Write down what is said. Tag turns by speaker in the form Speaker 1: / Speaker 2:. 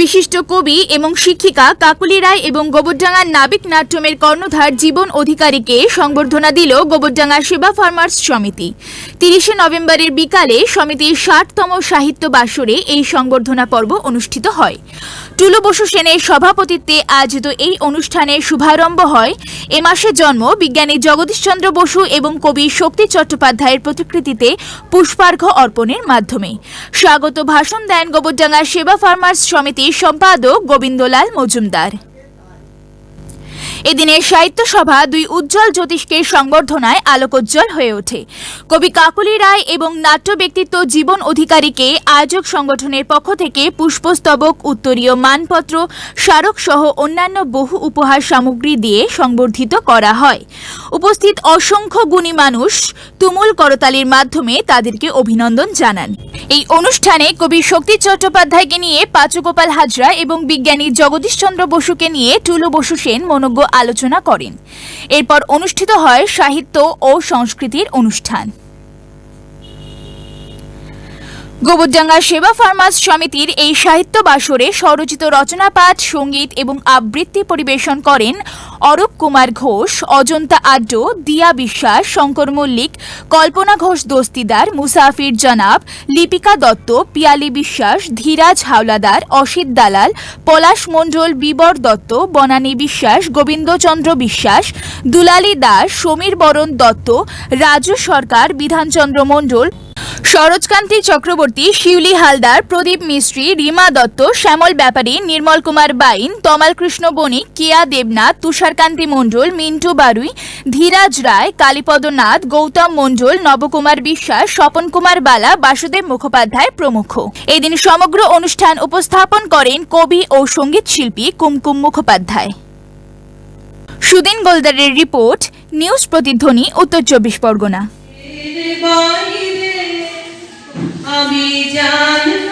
Speaker 1: বিশিষ্ট কবি এবং শিক্ষিকা কাকুলি রায় এবং গোবরডাঙ্গার নাবিক নাট্যমের কর্ণধার জীবন অধিকারীকে সংবর্ধনা দিল গোবরডাঙ্গা সেবা ফার্মার্স সমিতি। তিরিশে নভেম্বরের বিকালে সমিতির ষাটতম সাহিত্য বাসরে এই সংবর্ধনা পর্ব অনুষ্ঠিত হয়। টুলু বসু সেনের সভাপতিত্বে আয়োজিত এই অনুষ্ঠানের শুভারম্ভ হয়। এ মাসে জন্ম বিজ্ঞানী জগদীশচন্দ্র বসু এবং কবি শক্তি চট্টোপাধ্যায়ের প্রতিকৃতিতে পুষ্পার্ঘ্য অর্পণের মাধ্যমে। স্বাগত ভাষণ দেন গোবরডাঙ্গা সেবা ফার্মার্স সমিতির সম্পাদক গোবিন্দলাল মজুমদার। এদিনের সাহিত্য সভা দুই উজ্জ্বল জ্যোতিষকে সংবর্ধনায় আলোকোজ্জ্বল হয়ে ওঠে। কবি কাকলি রায় এবং নাট্য ব্যক্তিত্ব জীবন অধিকারীকে আয়োজক সংগঠনের পক্ষ থেকে পুষ্পস্তবক, উত্তরীয় মানপত্র, স্মারক সহ অন্যান্য বহু উপহার সামগ্রী দিয়ে সংবর্ধিত করা হয়। উপস্থিত অসংখ্য গুণী মানুষ তুমুল করতালির মাধ্যমে তাদেরকে অভিনন্দন জানান। এই অনুষ্ঠানে কবি শক্তি চট্টোপাধ্যায়কে নিয়ে পাচুগোপাল হাজরা এবং বিজ্ঞানী জগদীশ চন্দ্র বসুকে নিয়ে টুলু বসু সেন মনজ্ঞ আলোচনা করেন। এরপর অনুষ্ঠিত হয় সাহিত্য ও সংস্কৃতির অনুষ্ঠান। গোবরডাঙ্গা সেবা ফার্মাস সমিতির এই সাহিত্য বাসরে স্বরচিত রচনা পাঠ সংগীত এবং আবৃত্তি পরিবেশন করেন অরূপ কুমার ঘোষ, অজন্তা আড্ড, দিয়া বিশ্বাস, শঙ্কর মল্লিক, কল্পনা ঘোষ দস্তিদার, মুসাফির জনাব, লিপিকা দত্ত, পিয়ালি বিশ্বাস, ধীরাজ হাওলাদার, অসিত দালাল, পলাশ মণ্ডল, বিবর দত্ত, বনানী বিশ্বাস, গোবিন্দচন্দ্র বিশ্বাস, দুলালী দাস, সমীর বরণ দত্ত, রাজু সরকার, বিধানচন্দ্র মণ্ডল সরোজকান্তি চক্রবর্তী, শিউলি হালদার, প্রদীপ মিস্ত্রি, রিমা দত্ত, শ্যামল ব্যাপারী, নির্মল কুমার বাইন তমাল কৃষ্ণ বণিক, কিয়া দেবনাথ, তুষারকান্তি মণ্ডল, মিন্টু বারুই, ধীরাজ রায়, কালীপদ নাথ, গৌতম মণ্ডল, নবকুমার বিশ্বাস, স্বপন কুমার বালা, বাসুদেব মুখোপাধ্যায় প্রমুখ। এদিন সমগ্র অনুষ্ঠান উপস্থাপন করেন কবি ও সংগীত শিল্পী কুমকুম মুখোপাধ্যায়। সুদিন গোলদারের রিপোর্ট, নিউজ প্রতিধ্বনি, উত্তর চব্বিশ পরগনা।
Speaker 2: আমি জানলাম